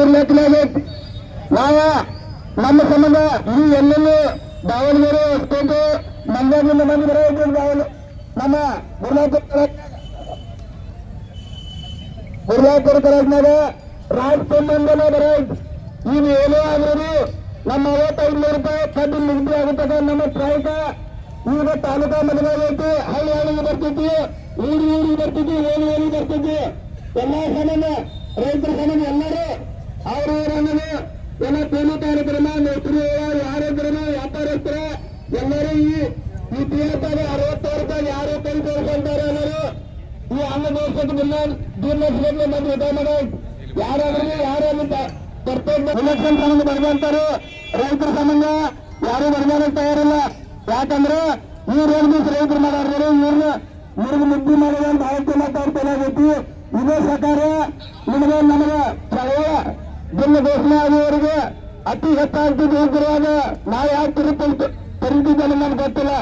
ಇರ್ಲಿಕ್ಕೆ ನಾವ ನಮ್ಮ ಸಂಬಂಧ ಈ ಎಲ್ಲೆಲ್ಲೂ ದಾವಣಗೆರೆ ಸ್ಟೇಟ್ ಮಂಡ್ಯದಿಂದ ಮಂದಿ ಬರೋ ಇದ್ರು ದಾವಣ ನಮ್ಮ ಗುರುನಾಥಪುರ ಗುರುನಾಥಪುರ ಕಾಲೇಜ್ನಾಗ ರಾಜಕೀಯದಿಂದಲೇ ಬರೋ. ಈಗ ಏನೇ ಆದ್ರೂ ನಮ್ಮ ಐವತ್ತೈದು ನೂರು ರೂಪಾಯಿ ಕಡ್ಡಿ ನಿಗದಿ ಆಗುತ್ತದೆ ನಮ್ಮ ಪ್ರಾಯಕ ಈಗ ತಾಲೂಕಾ ಮದುವೆ ಹಳ್ಳಿ ಹಳ್ಳಿಗೆ ಬರ್ತೈತಿ ಊರು ಊರಿಗೆ ಬರ್ತೈತಿ ಓಣಿ ಓಣಿಗೆ ಬರ್ತೈತಿ ಎಲ್ಲಾ ಸಂಬಂಧ ರೈತರ ಸಂಬಂಧ ಎಲ್ಲರೂ ಅವ್ರ ಊರನ್ನ ಎಲ್ಲ ಕೂಲಿ ಕಾರ್ಯಕ್ರಮ ನೌಕರಿ ಯಾರಿದ್ರನ ವ್ಯಾಪಾರಸ್ಥರ ಎಲ್ಲರೂ ಈ ತೀರ್ಥದ ಅರವತ್ತಾರು ರೂಪಾಯಿ ಯಾರು ಕೈ ತೋರಿಸ್ಕೊಂತಾರೆ ಎಲ್ಲರೂ ಈ ಅನ್ನ ದೋಷಕ್ಕೆ ದಿನ ದಿನಕ್ಕೆ ನಮ್ಮ ವಿಧಾನದ ಯಾರಾದ್ರೂ ಯಾರು ಎಲೆಕ್ಷನ್ ಸಂಬಂಧ ಬರ್ದಂತಾರು ರೈತರ ಸಂಬಂಧ ಯಾರು ಬರ್ಬಾರಕ್ಕೆ ತಯಾರಿಲ್ಲ. ಯಾಕಂದ್ರೆ ಇವ್ರು ಎರಡು ದಿವಸ ರೈತರು ಮಾಡ್ಯಾರ ಇವ್ರನ್ನ ಮುರುಗು ಮುದ್ದಿ ಮಾಡಿದ ಅಂತ ಆಯ್ತು ಮಾತಾಡ್ತಾ ಆಗೈತಿ ಇದೇ ಸರ್ಕಾರ ನಿಮಗೆ ನಮಗೆ ಚಳವಳ ಭಿನ್ನ ಘೋಷಣೆ ಆಗುವವರಿಗೆ ಅತಿ ಹೆಚ್ಚಾಗ್ತಿದ್ದು ಹೋಗಿರುವಾಗ ನಾವು ಯಾಕೆ ತಿರುಪ ತಿರುಗಿದ್ದೇನೆ ನಮ್ಗೆ ಗೊತ್ತಿಲ್ಲ.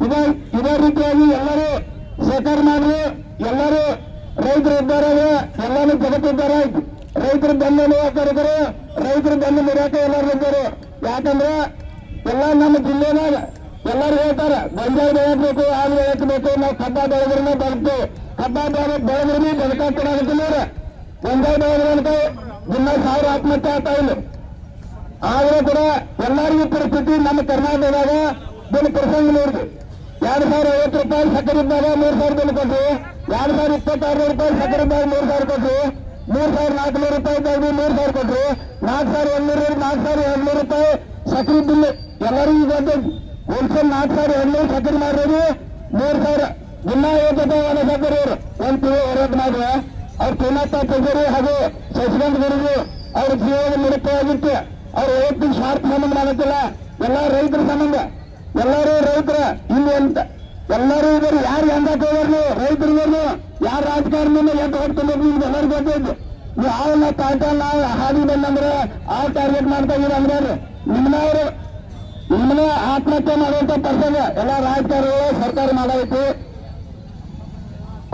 ಇದೇ ಇದೇ ರೀತಿಯಾಗಿ ಎಲ್ಲರೂ ಸಹಕಾರ ಮಾಡ್ರಿ ಎಲ್ಲರೂ ರೈತರು ಇದ್ದಾರೆ ಎಲ್ಲಾನು ಜಗತ್ತಿದ್ದಾರೆ ರೈತರು ಬೆನ್ನು ಕರೆದರು ರೈತರು ಬೆನ್ನು ಮುರಿಯಾಕ ಎಲ್ಲರೂ ಇದ್ದಾರೆ. ಯಾಕಂದ್ರೆ ಎಲ್ಲ ನಮ್ಮ ಜಿಲ್ಲೆನಾಗ ಎಲ್ಲರೂ ಹೇಳ್ತಾರೆ ಗೊಂಜಾಳ ಬೆಳೆಯಬೇಕು, ಹಾಲು ಬೆಳೆಯಬೇಕು, ನಾವು ಕಬ್ಬ ಬೆಳೆದ್ರೂ ಬದುಕು ಕಬ್ಬ ಬೆಳೆ ಬೆಳೆದ್ರೂ ಬದುಕಾಗ್ತಿಲ್ಲ ಗೊಂಜಾಳ ಬೆಳೆದ್ರಂತ ದಿನ ಸಾವಿರ ಆತ್ಮಹತ್ಯೆ ಆಗ್ತಾ ಇಲ್ಲ. ಆದ್ರೂ ಕೂಡ ಎಲ್ಲರಿಗೂ ಪರಿಸ್ಥಿತಿ ನಮ್ಮ ಕರ್ನಾಟಕದಾಗ ಬೆಲೆ ಪ್ರಸಂಗ ನೋಡ್ರಿ ಎರಡು ಸಾವಿರ ಐವತ್ತು ರೂಪಾಯಿ ಸಕ್ಕರೆ ಇದ್ದಾಗ ಮೂರ್ ಸಾವಿರ ಬೆಲೆ ಕೊಟ್ರು ಎರಡು ಸಾವಿರ ಇಪ್ಪತ್ತಾರು ರೂಪಾಯಿ ಸಕ್ಕರೆ ಇದ್ದಾಗ ಮೂರ್ ಸಾವಿರ ಕೊಟ್ರು. ಮೂರ್ ಸಾವಿರ ನಾಲ್ಕುನೂರು ರೂಪಾಯಿ ಇದ್ದಾಗ ಮೂರ್ ಸಾವಿರ ಕೊಟ್ರು. ನಾಲ್ಕು ಸಾವಿರ ಒಂದೂರು ನಾಲ್ಕು ಸಾವಿರ ಎರಡ್ನೂರು ರೂಪಾಯಿ ಸಕ್ಕರೆ ಬಿಲ್ ಎಲ್ಲರಿಗೂ ಗೊತ್ತೈತಿ ಹೋಲ್ಸೇಲ್ ನಾಲ್ಕು ಸಾವಿರ ಎರಡ್ನೂರು ಸಕ್ಕರೆ ಮಾಡಿರೋದು ಮೂರ್ ಸಾವಿರ. ದಿನ ಐವತ್ತು ಒಂದು ಸಕ್ಕರೆ ಅವರು ಒಂದ್ ತಿಳಿ ಅರವತ್ತು ಮಾಡಿದ್ರೆ ಅವ್ರ ತಿನ್ನತ್ತ ತೆಗರು ಹಾಗೂ ಸಸಿಕಾಂತ್ ಗುರುಗಳು ಅವ್ರ ಜೀವನ ಆಗಿತ್ತು. ಅವ್ರ ವೈಯಕ್ತಿಕ ಸ್ವಾರ್ಥ ಸಂಬಂಧ ಮಾಡತ್ತಿಲ್ಲ ಎಲ್ಲ ರೈತರ ಸಂಬಂಧ. ಎಲ್ಲರೂ ರೈತರ. ಇಲ್ಲಿ ಅಂತ. ಎಲ್ಲರೂ ಇವರು ಯಾರು ಎಂದಕ್ಕೆ ರೈತರು ರೈತರಿಗೂ ಯಾರು ರಾಜಕಾರಣ ಎಂತ ಹೊಡ್ಕೊಂಡು ನಿಮ್ಗೆ ಎಲ್ಲರಿಗೂ ನೀವು ಕಾಯ್ತಾ ನಾವು ಹಾದಿ ಬಂದಂದ್ರೆ, ಆ ಟಾರ್ಗೆಟ್ ಮಾಡ್ತಾ ಇದ್ದೀರ ಅಂದ್ರೆ ನಿಮ್ಮನವರು ನಿಮ್ಮನ್ನ ಆತ್ಮಹತ್ಯೆ ಮಾಡುವಂತ ಪರ್ಸನ್. ಎಲ್ಲ ರಾಜಕಾರಣಿಗಳು ಸರ್ಕಾರ ಮಾಡೈತಿ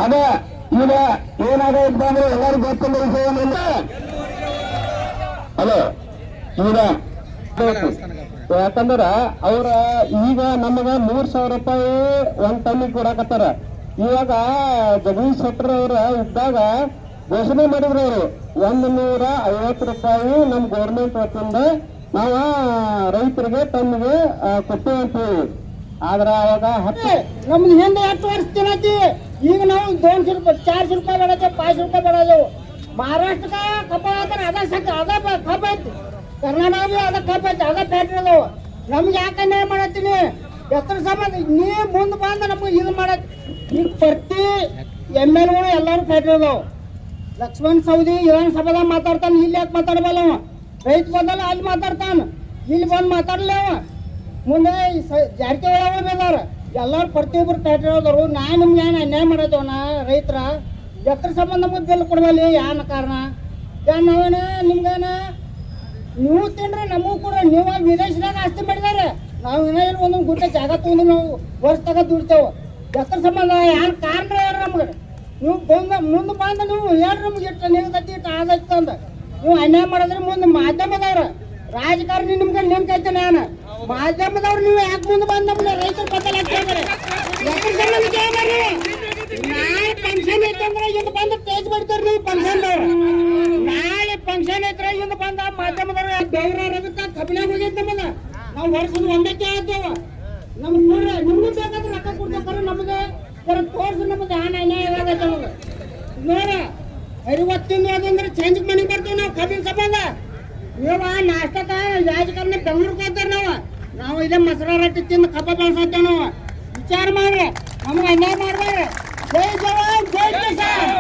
ಅದ, ಈಗ ಏನಾಗೈತೆ ಅಂದ್ರೆ ಎಲ್ಲರೂ ಗೊತ್ತಿಲ್ಲ ವಿಷಯ ಈಗ ಯಾಕಂದ್ರ ಅವ್ರ ಈಗ ನಮಗ ಮೂರ್ ಸಾವಿರ ರೂಪಾಯಿ ಒಂದ್ ಟನ್ನಿಗೆ ಕೊಡಾಕತ್ತಾರ. ಇವಾಗ ಜಗದೀಶ್ ಶೆಟ್ಟರ್ ಅವ್ರ ಇದ್ದಾಗ ಘೋಷಣೆ ಮಾಡಿದ್ರು ಅವರು, ಒಂದ್ ನೂರ ಐವತ್ತು ರೂಪಾಯಿ ನಮ್ ಗೌರ್ಮೆಂಟ್ ವತಿಯಿಂದ ನಾವ ರೈತರಿಗೆ ತಮ್ಗೆ ಕೊಟ್ಟು ಅಂತೀವಿ ಆದ್ರೆ ಅವಾಗ ಹತ್ತು ನಮ್ದು ಹಿಂದೆ ಹತ್ತು ವರ್ಷ ತಿನ್ನತಿ ಈಗ ನಾವು ದೋನ್ಶೆ ರೂಪಾಯಿ ಚಾರ್ಶೆ ರೂಪಾಯಿ ಬೇಡತ್ತೆ ಪಾಚ್ ರೂಪಾಯಿ ಬೆಳದೇವು ಮಹಾರಾಷ್ಟ್ರ ಆದ್ರೆ ಅದ ಸಕ್ಕ ಅದ ಕಪ್ಪ ಐತಿ ಕರ್ನಾಟಕ ಬಿ ಅದ ಕಪ್ಪ ಅದ ಫ್ಯಾಕ್ಟ್ರಿ ನಮ್ಗೆ ಯಾಕೆ ಅನ್ಯಾಯ ಮಾಡತ್ತೀನಿ? ಎತ್ತರ ಸಂಬಂಧ, ನೀ ಮುಂದೆ ಬಂದ ನಮ್ಗೆ ಇದು ಮಾಡತ್ ಈಗ ಪ್ರತಿ ಎಂ ಎಲ್ಗಳು ಎಲ್ಲರೂ ಫ್ಯಾಕ್ಟ್ರಿ ಲಕ್ಷ್ಮಣ್ ಸೌದಿ ವಿಧಾನಸಭಾದಾಗ ಮಾತಾಡ್ತಾನೆ, ಇಲ್ಲಿ ಯಾಕೆ ಮಾತಾಡಬಲ್ಲ ಅವ? ರೈತ ಬಂದಲ್ಲ, ಅಲ್ಲಿ ಮಾತಾಡ್ತಾನ. ಇಲ್ಲಿ ಬಂದು ಮಾತಾಡಲೇವ ಅವ. ಮುಂದೆ ಜಾರಕಿಹೊಳಿ ಅವರು ಎಲ್ಲಾರು ಎಲ್ಲರೂ ಪ್ರತಿಯೊಬ್ಬರು ಫ್ಯಾಕ್ಟ್ರಿ ನಾ ನಿಮ್ಗೆ ಏನು ಅನ್ಯಾಯ ಮಾಡೋದವನ ರೈತರ? ಎತ್ತರ ಸಂಬಂಧ ನಮಗೆ ಬಿಲ್ ಕೊಡಬಲ್ಲಿ, ಯಾನ ಕಾರಣ? ಯಾನ್ ನಾವೇನ, ನಿಮ್ಗೇನ? ನೀವು ತಿಂದ್ರೆ ನಮಗೂ ಕೂಡ ನೀವು ವಿದೇಶದಾಗ ಆಸ್ತಿ ಮಾಡಿದಾರೆ. ನಾವು ಇನ್ನೂ ಇಲ್ಲಿ ಒಂದೊಂದು ಗುಡ್ಡ ಜಾಗ ತಗೊಂಡು ನಾವು ವರ್ಷ ತಗ ದುಡ್ತೇವೆ. ಎತ್ತರ ಸಂಬಂಧ ಯಾರು ಕಾರಣ ಯಾರು ನಮ್ಗೆ? ನೀವು ಬಂದ ಮುಂದೆ ಬಂದ ನೀವು ಹೇಳ್ರಿ ನಮ್ಗೆ ಇಟ್ಟು ಕತ್ತಿ ಇಟ್ಟು ಆದೈತಿ ಅಂದ. ನೀವು ಅನ್ಯಾಯ ಮಾಡಿದ್ರೆ ಮುಂದೆ ಮಾಧ್ಯಮದವ್ರ, ರಾಜಕಾರಣಿ ನಿಮ್ಗೆ ಐತೆ ನಾನು. ಮಾಧ್ಯಮದವ್ರು ನೀವು ಯಾಕೆ ಮುಂದೆ ಬಂದ ರೈತರು ರೈತರ ಬದಲ ಕೇಳ್ತಾರೆ ಎತ್ತರ ಸಂಬಂಧ ಕೇಳ್ಬಾರ್ರಿ ನಾಳೆ ಫಂಕ್ಷನ್ ಐತಂದ್ರೆ ಇದು ಬಂದು ತೇಜ್ ಬಿಡ್ತಾರೆ ನೀವು ಫಂಕ್ಷನ್ ನಾಳೆ ಇಂದ ಬಂದ ಮಾಧ್ಯಮದವ್ರು ದೇವ್ರ ರಗತ್ತ ಕಬ್ಬಿನಾಗ ಹೋಗೈತೆ ನಮ್ಮದ ನಾವು ವರ್ಷದ ಒಂದಕ್ಕೆ ಕೇಳ್ತೇವ ನಮ್ ಕೂಡ ನಿಮ್ಗೂ ಬೇಕಾದ್ರೆ ರೊಕ್ಕ ಕೊಡ್ತಾರ ನಮಗೆ. ಜರ ತೋರ್ಸು ನಮಗೆ ಆನ ಅನ್ಯಾಯ ಆಗೈತೆ ನಮಗೆ. ನೋಡ ಐವತ್ತಿಂದ ಅದಂದ್ರೆ ಚೇಂಜ್ ಮನೆಗೆ ಬರ್ತೀವಿ ನಾವು ಕಬ್ಬಿನ ಸಂಬಂಧ. ಇವ ನಾಷ್ಟಕ ರಾಜಕಾರಣ ಬೆಂಗಳೂರಿಗೆ ಹೋಗ್ತಾರೆ ನಾವು. ನಾವು ಇದೇ ಮಸರ ರೊಟ್ಟಿ ತಿಂದು ಕಬ್ಬ ಬೆಳ್ಸತ್ತೇವೆ ನಾವು. ವಿಚಾರ ಮಾಡ್ರಿ ನಮ್ಗೆ ಅನ್ಯಾಯ ಮಾಡ್ಬೇಡ್ರಿ ಜೈ ಜವಾನ್, ಜೈ ಕಿಸಾನ್.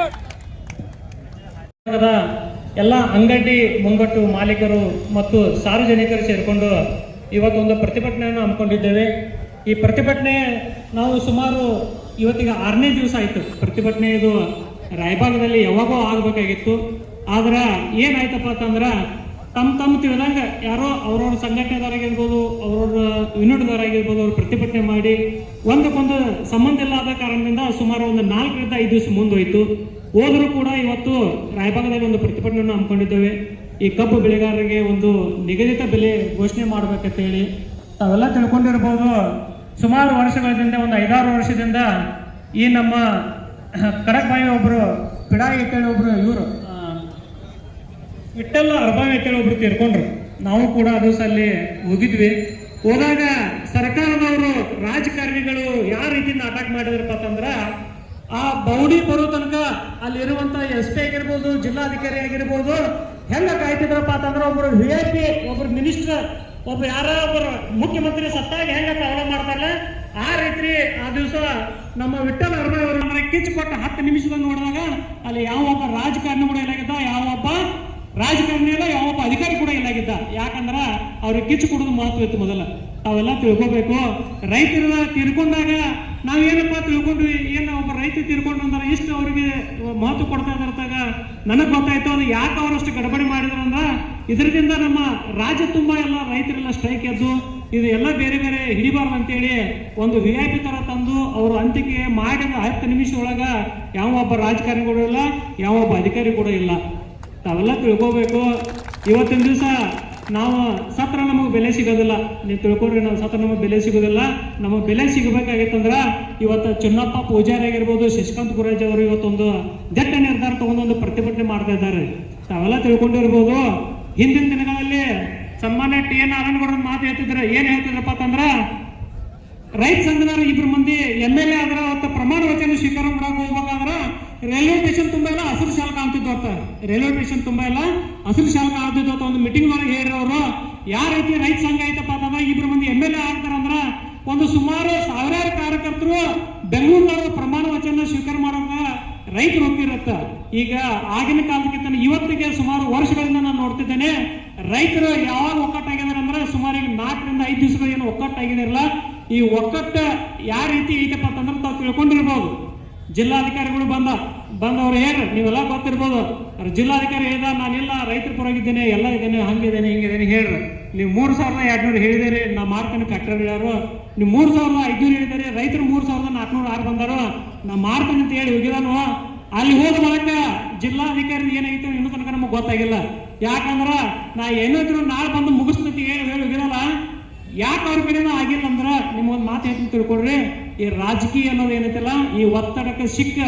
ಎಲ್ಲ ಅಂಗಡಿ ಮುಂಗಟ್ಟು ಮಾಲೀಕರು ಮತ್ತು ಸಾರ್ವಜನಿಕರು ಸೇರಿಕೊಂಡು ಇವತ್ತೊಂದು ಪ್ರತಿಭಟನೆಯನ್ನು ಹಮ್ಮಿಕೊಂಡಿದ್ದೇವೆ. ಈ ಪ್ರತಿಭಟನೆ ನಾವು ಸುಮಾರು ಇವತ್ತಿಗೆ ಆರನೇ ದಿವಸ ಆಯಿತು. ಪ್ರತಿಭಟನೆ ಇದು ರಾಯಭಾಗದಲ್ಲಿ ಯಾವಾಗೋ ಆಗಬೇಕಾಗಿತ್ತು. ಆದ್ರೆ ಏನಾಯ್ತಪ್ಪ ಅಂತಂದ್ರೆ ತಮ್ಮ ತಮ್ಮ ತಿಳಿದಂಗ ಯಾರೋ ಅವ್ರವ್ರ ಸಂಘಟನೆದವರಾಗಿರ್ಬೋದು ಅವ್ರವ್ರ ಯೂನಿಟ್ದವರಾಗಿರ್ಬೋದು ಅವ್ರು ಪ್ರತಿಭಟನೆ ಮಾಡಿ ಒಂದಕ್ಕೊಂದು ಸಂಬಂಧ ಇಲ್ಲದ ಕಾರಣದಿಂದ ಸುಮಾರು ಒಂದು ನಾಲ್ಕರಿಂದ ಐದು ದಿವಸ ಮುಂದೋಯ್ತು. ಹೋದರೂ ಕೂಡ ಇವತ್ತು ರಾಯಭಾಗದಲ್ಲಿ ಒಂದು ಪ್ರತಿಭಟನೆಯನ್ನು ಹಮ್ಮಿಕೊಂಡಿದ್ದೇವೆ. ಈ ಕಬ್ಬು ಬೆಳೆಗಾರರಿಗೆ ಒಂದು ನಿಗದಿತ ಬೆಲೆ ಘೋಷಣೆ ಮಾಡ್ಬೇಕಂತ ಹೇಳಿ ತಾವೆಲ್ಲ ತಿಳ್ಕೊಂಡಿರ್ಬೋದು, ಸುಮಾರು ವರ್ಷಗಳಿಂದ ಒಂದು ಐದಾರು ವರ್ಷದಿಂದ ಈ ನಮ್ಮ ಕಡಕ್ಬಾಯಿ ಒಬ್ರು ಪಿಡಾಯಿ ಅಂತೇಳಿ ಒಬ್ರು ಇವರು. ವಿಠಲ್ ಅರ್ಬಾಯಿ ಅಂತೇಳಿ ಒಬ್ರು ತೀರ್ಕೊಂಡ್ರು. ನಾವು ಕೂಡ ಅದು ಅಲ್ಲಿ ಹೋಗಿದ್ವಿ. ಹೋದಾಗ ಸರ್ಕಾರದವರು ರಾಜಕಾರಣಿಗಳು ಯಾವ ರೀತಿಯಿಂದ ಅಟ್ಯಾಕ್ ಮಾಡಿದ್ರಪ್ಪ ಅಂತಂದ್ರ ಆ ಬೌಡಿ ಬರೋ ತನಕ ಅಲ್ಲಿರುವಂತ ಎಸ್ ಪಿ ಆಗಿರ್ಬೋದು, ಜಿಲ್ಲಾಧಿಕಾರಿ ಆಗಿರ್ಬೋದು, ಹೆಂಗ ಕಾಯ್ತಿದ್ರಪ್ಪ ಅಂತಂದ್ರೆ ಒಬ್ರು ವಿ ಐ ಪಿ ಒಬ್ರು ಮಿನಿಸ್ಟರ್ ಒಬ್ಬ ಯಾರ ಒಬ್ಬರು ಮುಖ್ಯಮಂತ್ರಿ ಸತ್ತಾಗ ಹೆಂಗ ಕಾವಲ ಮಾಡ್ತಾರಲ್ಲ, ಆ ರೀತಿ ಆ ದಿವಸ ನಮ್ಮ ವಿಠಲ್ ಅರ್ಬಾಯಿ ಅವರು ಅಂದ್ರೆ ಕಿಚ್ಚು ಕೊಟ್ಟ ಹತ್ತು ನಿಮಿಷದಲ್ಲಿ ನೋಡಿದಾಗ ಅಲ್ಲಿ ಯಾವ ಒಬ್ಬ ರಾಜಕಾರಣಿ ಕೂಡ ಇಲ್ಲಾಗಿದ್ದ, ಯಾವ ಒಬ್ಬ ರಾಜಕಾರಣಿ ಇಲ್ಲ ಯಾವೊಬ್ಬ ಅಧಿಕಾರಿ ಕೂಡ ಇಲ್ಲಾಗಿದ್ದ. ಯಾಕಂದ್ರ ಅವ್ರಿಗೆ ಕಿಚ್ಚು ಕೊಡೋದು ಮಹತ್ವ ಇತ್ತು ಮೊದಲ. ತಾವೆಲ್ಲ ತಿಳ್ಕೊಬೇಕು. ರೈತರ ತೀರ್ಕೊಂಡಾಗ ನಾವೇನಪ್ಪ ತಿಳ್ಕೊಂಡ್ವಿ? ಏನು ಒಬ್ಬ ರೈತ ತೀರ್ಕೊಂಡು ಅಂದ್ರೆ ಇಷ್ಟು ಅವರಿಗೆ ಮಹತ್ವ ಕೊಡ್ತಾ ಇದ್ದಾಗ ನನಗ್ ಗೊತ್ತಾಯ್ತು, ಅದು ಯಾಕೆ ಅವರಷ್ಟು ಗಡಬಡಿ ಮಾಡಿದ್ರು ಅಂದ್ರ ಇದರಿಂದ ನಮ್ಮ ರಾಜ್ಯ ತುಂಬಾ ಎಲ್ಲ ರೈತರೆಲ್ಲ ಸ್ಟ್ರೈಕ್ ಎದ್ದು ಇದು ಎಲ್ಲ ಬೇರೆ ಬೇರೆ ಹಿಡಿಬಾರ್ದು ಅಂತೇಳಿ ಒಂದು ವಿ ಐ ಪಿ ತರ ತಂದು ಅವರು ಅಂತ್ಯಕ್ಕೆ ಮಾಡಿದ ಹತ್ತು ನಿಮಿಷ ಒಳಗ ಯಾವ ಒಬ್ಬ ರಾಜಕಾರಣಿ ಕೂಡ ಇಲ್ಲ, ಯಾವ ಒಬ್ಬ ಅಧಿಕಾರಿ ಕೂಡ ಇಲ್ಲ. ತಾವೆಲ್ಲ ತಿಳ್ಕೋಬೇಕು, ಇವತ್ತಿನ ದಿವಸ ನಾವು ಸತ್ರ ನಮಗೆ ಬೆಲೆ ಸಿಗೋದಿಲ್ಲ. ನೀವು ತಿಳ್ಕೊಂಡ್ರಿ ನಾವು ಸತ್ರ ನಮಗೆ ಬೆಲೆ ಸಿಗೋದಿಲ್ಲ. ನಮಗೆ ಬೆಲೆ ಸಿಗಬೇಕಾಗಿತ್ತಂದ್ರೆ ಇವತ್ತು ಚೆನ್ನಪ್ಪ ಪೂಜಾರಿ ಆಗಿರ್ಬೋದು ಶಶಿಕಾಂತ್ ಗುರಾಜ್ ಅವರು ಇವತ್ತೊಂದು ದಟ್ಟ ನಿರ್ಧಾರ ತಗೊಂಡೊಂದು ಪ್ರತಿಭಟನೆ ಮಾಡ್ತಾ ಇದ್ದಾರೆ. ತಾವೆಲ್ಲ ತಿಳ್ಕೊಂಡಿರ್ಬೋದು, ಹಿಂದಿನ ದಿನಗಳಲ್ಲಿ ಸನ್ಮಾನ್ಯ ಟಿ ಎನ್ ನಾರಾಯಣಗೌಡ ಮಾತು ಹೇಳ್ತಿದ್ರೆ ಏನ್ ಹೇಳ್ತಿದ್ರಪ್ಪ ಅಂತಂದ್ರ, ರೈತ ಸಂಘದವರು ಇಬ್ರು ಮಂದಿ ಎಂ ಎಲ್ ಎ ಆದ್ರ ಅವತ್ತ ಪ್ರಮಾಣ ವಚನ ಸ್ವೀಕಾರ ಮಾಡಕ್ ಹೋಗ್ಬೇಕಾದ್ರ ರೈಲ್ವೆ ಸ್ಟೇಷನ್ ತುಂಬಾ ಎಲ್ಲ ಹಸಿರು ಶಾಲಕ ಅವತ್ತ ರೈಲ್ವೆ ಸ್ಟೇಷನ್ ತುಂಬಾ ಎಲ್ಲ ಹಸಿರು ಶಾಲಕ ಕಾಣ್ತಿದ್ದು ಹೇಳಿರೋರು ಯಾವ ರೀತಿ ರೈತ ಸಂಘ ಐತಪ್ಪ ಅಂತಂದ್ರೆ ಇಬ್ರು ಮಂದಿ ಎಂ ಎಲ್ ಎ ಆಗ್ತಾರಂದ್ರ ಒಂದು ಸುಮಾರು ಸಾವಿರಾರು ಕಾರ್ಯಕರ್ತರು ಬೆಂಗಳೂರಿನವರು ಪ್ರಮಾಣ ವಚನ ಸ್ವೀಕಾರ ಮಾಡೋಕ ರೈತರು ಹೋಗ್ತಿರತ್ತ ಈಗ ಆಗಿನ ಕಾಲಕ್ಕಿಂತ ಇವತ್ತಿಗೆ ಸುಮಾರು ವರ್ಷಗಳಿಂದ ನಾನು ನೋಡ್ತಿದ್ದೇನೆ, ರೈತರು ಯಾವಾಗ ಒಕ್ಕಟ್ಟಾಗಿದ್ದಾರೆ ಅಂದ್ರೆ ಸುಮಾರು ಈಗ ನಾಲ್ಕರಿಂದ ಐದು ದಿವಸಗಳು ಏನು ಒಕ್ಕಟ್ಟಾಗಿದಿರಲ್ಲ, ಈ ಒಕ್ಕಟ್ಟ ಯಾವ ರೀತಿ ಐತಪ್ಪ ಅಂತಂದ್ರೆ ತಾವು ತಿಳ್ಕೊಂಡಿರ್ಬೋದು. ಜಿಲ್ಲಾಧಿಕಾರಿಗಳು ಬಂದ, ಬಂದವ್ರು ಏನು ನೀವೆಲ್ಲ ಗೊತ್ತಿರ್ಬೋದು. ಜಿಲ್ಲಾಧಿಕಾರಿ ಹೇಳ್ದ, ನಾನೆಲ್ಲ, ರೈತರ ಪರವಾಗಿದ್ದೇನೆ, ಎಲ್ಲ ಇದ್ದೇನೆ, ಹಂಗಿದ್ದೇನೆ, ಹಿಂಗಿದ್ದೇನೆ ಹೇಳ್ರಿ. ನೀವು ಮೂರು ಸಾವಿರದ ಎರಡ್ನೂರು ಹೇಳಿದಿರಿ ನಾ ಮಾರ್ಕನ ಕಟ್ಟರ್ ಹೇಳ್ಯಾರು ನೀವು ಮೂರು ಸಾವಿರದ ಐದ್ನೂರು ಹೇಳಿದಿರಿ, ರೈತರು ಮೂರು ಸಾವಿರದ ನಾಲ್ಕುನೂರು ಆರು ಬಂದಾರು. ನಾ ಮಾರ್ತೇನೆ ಅಂತ ಹೇಳಿ ಹೋಗಿದಾನು ಅಲ್ಲಿ ಹೋದ ಮೂಲಕ ಜಿಲ್ಲಾಧಿಕಾರಿ ಏನಾಗಿತ್ತು ಇನ್ನೂ ತನಕ ನಮಗೆ ಗೊತ್ತಾಗಿಲ್ಲ. ಯಾಕಂದ್ರೆ ನಾ ಏನಾದ್ರು ನಾಳೆ ಬಂದು ಮುಗಿಸ್ತೀನಿ ಹೇಳಿ ಹೇಳಿ ಹೋಗಿದಲ್ಲ ಯಾಕೆ ಅವ್ರ ಕಡೆನೂ ಆಗಿಲ್ಲ ಅಂದ್ರ, ನಿಮ್ಗೊಂದು ಮಾತು ಹೇಳ್ತೀನಿ ತಿಳ್ಕೊಡ್ರಿ ಈ ರಾಜಕೀಯ ಅನ್ನೋದು ಏನೈತಲ್ಲ, ಈ ಒತ್ತಡಕ್ಕೆ ಸಿಕ್ಕ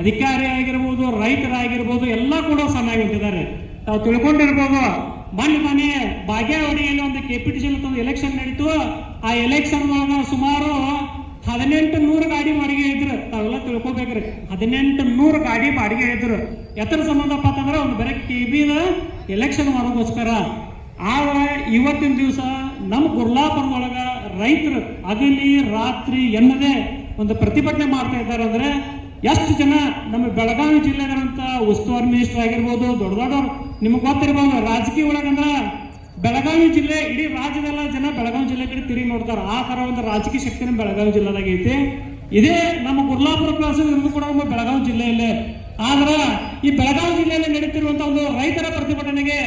ಅಧಿಕಾರಿ ಆಗಿರ್ಬೋದು, ರೈತರಾಗಿರ್ಬೋದು, ಎಲ್ಲ ಕೂಡ ಸಣ್ಣಾಗಿಟ್ಟಿದ್ದಾರೆ ತಾವು ತಿಳ್ಕೊಂಡಿರ್ಬೋದು, ಮೊನ್ನೆ ಮನೆ ಬಾಗೇವಾಡಿಯಲ್ಲಿ ಒಂದು ಕೆಪಿಟಿಷನ್ ಒಂದು ಎಲೆಕ್ಷನ್ ನಡೀತು. ಆ ಎಲೆಕ್ಷನ್ ಸುಮಾರು ಹದಿನೆಂಟು ನೂರು ಗಾಡಿ ಬಾಡಿಗೆ ಇದ್ರು. ತಾವೆಲ್ಲ ತಿಳ್ಕೊಬೇಕ್ರಿ. ಹದಿನೆಂಟು ನೂರು ಗಾಡಿ ಬಾಡಿಗೆ ಇದ್ರು. ಎತ್ತರ ಸಂಬಂಧಪ್ಪ ಅಂತಂದ್ರೆ ಒಂದು ಬರೀ ಟಿ ಬಿದ ಎಲೆಕ್ಷನ್ ಮಾಡೋದಕ್ಕೋಸ್ಕರ ಆದ್ರೆ ಇವತ್ತಿನ ದಿವಸ ನಮ್ಮ ಗುರ್ಲಾಪುರದೊಳಗ ರೈತರು ಹಗಲಿ ರಾತ್ರಿ ಎನ್ನದೇ ಒಂದು ಪ್ರತಿಭಟನೆ ಮಾಡ್ತಾ ಇದ್ದಾರೆ ಅಂದ್ರೆ ಎಷ್ಟು ಜನ ನಮ್ಮ ಬೆಳಗಾವಿ ಜಿಲ್ಲೆಗಳಂತ ಉಸ್ತುವಾರಿ ಮಿನಿಸ್ಟರ್ ಆಗಿರ್ಬೋದು ದೊಡ್ಡ ದೊಡ್ಡವ್ರು ನಿಮಗೆ ಗೊತ್ತಿರ್ಬೋದು, ರಾಜಕೀಯ ಒಳಗಂದ್ರ ಬೆಳಗಾವಿ ಜಿಲ್ಲೆ, ಇಡೀ ರಾಜ್ಯದೆಲ್ಲ ಜನ ಬೆಳಗಾವಿ ಜಿಲ್ಲೆ ಕಡೆ ತಿರುಗಿ ನೋಡ್ತಾರೆ. ಆ ತರ ಒಂದು ರಾಜಕೀಯ ಶಕ್ತಿನ ಬೆಳಗಾವಿ ಜಿಲ್ಲೆದಾಗ ಐತಿ. ಇದೇ ನಮ್ಮ ಗುರ್ಲಾಪುರ ಪ್ರವಾಸದಿಂದ ಕೂಡ ನಮ್ಮ ಬೆಳಗಾವಿ ಜಿಲ್ಲೆಯಲ್ಲೇ. ಆದ್ರ ಈ ಬೆಳಗಾವಿ ಜಿಲ್ಲೆಯಲ್ಲಿ ನಡೀತಿರುವಂತ ಒಂದು ರೈತರ ಪ್ರತಿಭಟನೆಗೆ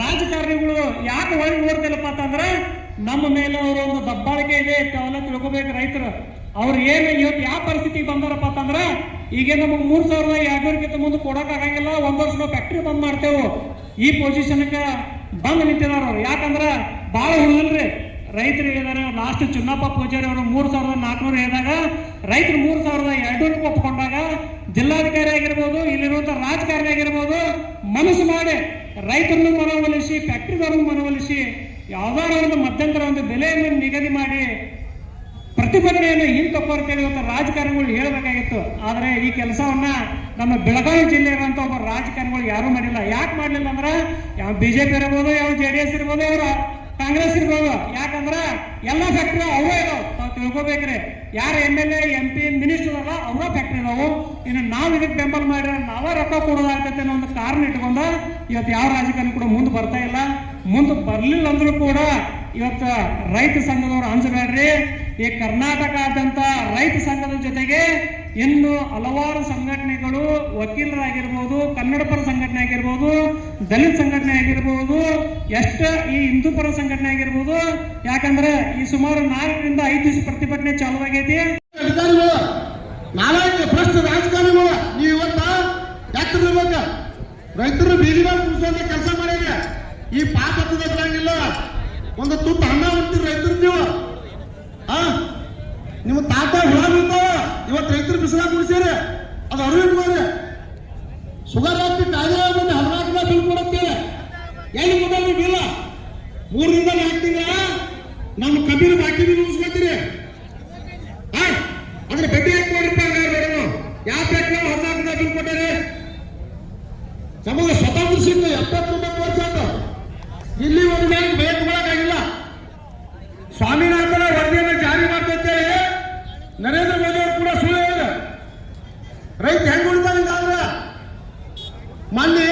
ರಾಜಕಾರಣಿಗಳು ಯಾಕೆ ಒಳಗೆ ನೋಡ್ತಿಲ್ಲಪ್ಪ ಅಂತಂದ್ರೆ ನಮ್ಮ ಮೇಲೆ ಅವರ ಒಂದು ದಬ್ಬಾಳಿಕೆ ಇದೆ ಅವೆಲ್ಲ ತಿಳ್ಕೊಬೇಕು ರೈತರು. ಅವ್ರು ಏನು ಇವತ್ತು ಯಾವ ಪರಿಸ್ಥಿತಿಗೆ ಬಂದಾರಪ್ಪ ಅಂತಂದ್ರೆ, ಈಗ ನಮಗೆ ಮೂರ್ ಸಾವಿರದ ಎರಡ್ನೂರಕ್ಕಿಂತ ಮುಂದೆ ಕೊಡಕ್ ಆಗಂಗಿಲ್ಲ, ಒಂದ್ ವರ್ಷ ನಾವು ಫ್ಯಾಕ್ಟ್ರಿ ಬಂದ್ ಮಾಡ್ತೇವೆ. ಈ ಪೊಸಿಷನ್ಗೆ ಬಂದ್ ನಿಂತಿದಾರ ಅವ್ರು. ಯಾಕಂದ್ರ ಬಹಳ ಹುಳಲ್ರಿ. ರೈತರು ಹೇಳಿದಾರೆ ಲಾಸ್ಟ್ ಚುನ್ನಪ್ಪ ಪೂಜಾರಿ ಅವರು ಮೂರ್ ಸಾವಿರದ ನಾಲ್ಕುನೂರು ಹೇಳಿದಾಗ, ರೈತರು ಮೂರ್ ಸಾವಿರದ ಎರಡ್ನೂರಕ್ಕೆ ಒಪ್ಪಿಕೊಂಡಾಗ, ಜಿಲ್ಲಾಧಿಕಾರಿ ಆಗಿರ್ಬೋದು, ಇಲ್ಲಿರುವಂತ ರಾಜಕಾರಣಿ ಆಗಿರ್ಬೋದು, ಮನಸ್ಸು ಮಾಡಿ ರೈತರನ್ನು ಮನವೊಲಿಸಿ ಫ್ಯಾಕ್ಟ್ರಿದವ್ರನ್ನು ಮನವೊಲಿಸಿ ಯಾವ್ದಾರ ಒಂದು ಮಧ್ಯಂತರ ಒಂದು ಬೆಲೆಯನ್ನು ನಿಗದಿ ಮಾಡಿ ಪ್ರತಿಭಟನೆಯನ್ನು ಹಿಂತಪ್ಪರ್ತೇವೆ ಇವತ್ತು ರಾಜಕಾರಣಿಗಳು ಹೇಳಬೇಕಾಗಿತ್ತು. ಆದರೆ ಈ ಕೆಲಸವನ್ನ ನಮ್ಮ ಬೆಳಗಾವಿ ಜಿಲ್ಲೆ ಇರುವಂತ ಒಬ್ಬ ರಾಜಕಾರಣಿಗಳು ಯಾರು ಮಾಡಿಲ್ಲ. ಯಾಕೆ ಮಾಡಲಿಲ್ಲ ಅಂದ್ರೆ ಯಾವ ಬಿಜೆಪಿ ಇರ್ಬೋದು, ಯಾವ ಜೆ ಡಿ ಎಸ್ ಇರ್ಬೋದು, ಯಾವ ಕಾಂಗ್ರೆಸ್ ಇರ್ಬೋದು. ಯಾಕಂದ್ರ ಎಲ್ಲ ಫ್ಯಾಕ್ಟ್ರಿ ಅವೇ ಇದಾವ್. ತಾವು ತಿಳ್ಕೊಬೇಕ್ರಿ. ಯಾರು M L A M P minister ಅಲ್ಲ, ಅವರ ಫ್ಯಾಕ್ಟ್ರಿ ಇದಾವು. ಇನ್ನು ನಾವು ಇದಕ್ಕೆ ಬೆಂಬಲ ಮಾಡಿದ್ರೆ ನಾವೇ ರೊಕ್ಕ ಕೊಡೋದಾಗ್ತೈತೆ ಅನ್ನೋ ಒಂದು ಕಾರಣ ಇಟ್ಕೊಂಡ ಇವತ್ತು ಯಾವ ರಾಜಕಾರಣಿ ಕೂಡ ಮುಂದೆ ಬರ್ತಾ ಇಲ್ಲ. ಮುಂದೆ ಬರ್ಲಿಲ್ಲ ಅಂದ್ರೂ ಕೂಡ ಇವತ್ತು ರೈತ ಸಂಘದವರು ಅಂಜಬೇಡ್ರಿ. ಈ ಕರ್ನಾಟಕದಂತ ರೈತ ಸಂಘದ ಜೊತೆಗೆ ಇನ್ನು ಹಲವಾರು ಸಂಘಟನೆಗಳು ವಕೀಲರಾಗಿರ್ಬೋದು ಕನ್ನಡ ಪರ ಸಂಘಟನೆ ಆಗಿರ್ಬೋದು, ದಲಿತ ಸಂಘಟನೆ ಆಗಿರ್ಬೋದು, ಎಷ್ಟ ಈ ಹಿಂದೂ ಪರ ಸಂಘಟನೆ ಆಗಿರ್ಬೋದು. ಯಾಕಂದ್ರೆ ಈ ಸುಮಾರು ನಾಲ್ಕರಿಂದ ಐದು ದಿವಸ ಪ್ರತಿಭಟನೆ ಚಾಲುವಾಗೈತಿ ನಾಲ್ಕು ರಾಜಕಾರಣಿಗಳು ನೀವು ಇವತ್ತ ರೈತರು ಬೀದಿ ಮೇಲೆ ಕೆಲಸ ಮಾಡಿದ್ರೆ ಈ ಪಾಪ ಹತ್ತದಂಗಿಲ್ಲ ಒಂದು ತುತ್ತು ಅನ್ನ ಉಂಟು ರೈತರು ನೀವು. ಆ? ನಿಮ್ಮ ತಾತ ಹುಳ ಇವತ್ತು ರೈತರು ಬಿಸಿಲಾಗ ಕುಡಿಸಿರಿ. ಅದು ಅರಿವು ಇಟ್ಕೋರಿ ಶುಗರ್ ಹಾಕಿ ಕಾಯಿಲೆ ಹದಿನಾಲ್ಕು ದಿನ ಬಿಲ್ ಕೊಡುತ್ತೇವೆ. ಎಲ್ಲಿ ಮೊದಲು ಬಿಲ್ಲ? ಮೂರರಿಂದ ನಾಲ್ಕು ತಿಂಗಳ? ನಮ್ಮ ಕಬ್ಬಿನ ಬಾಕಿ ಬಿಲ್ ಉಳಿಸ್ಕೊತೀರಿ? ಅದ್ರ ಬಡ್ಡಿ ಹಾಕಿ ಮೇಡಮ್ ಯಾವ ಫ್ಯಾಕ್ಟ್ರಿ ಹದಿನಾಲ್ಕು ದಿನ ಬಿಲ್ ಕೊಟ್ಟಾರೆ? ನಮಗೆ ಸ್ವತಂತ್ರ ಸಿಕ್ಕ ಎಪ್ಪತ್ತೊಂಬತ್ತು ವರ್ಷ ಆಯ್ತು ಇಲ್ಲಿ ಒಂದು ಮೇಲೆ ಬೇಕವಾಗಿಲ್ಲ ಸ್ವಾಮಿನಾಥನ ವರದಿಯನ್ನು ಜಾರಿ ಮಾಡ್ತೇವೆ ನರೇಂದ್ರ ಮೋದಿ ಅವರು ಕೂಡ ಸುಳ್ಳು ಹೇಳಿದ್ರು ರೈತ ಹೆಂಗ್ ಉಳಿತಾನ ಮೊನ್ನೆ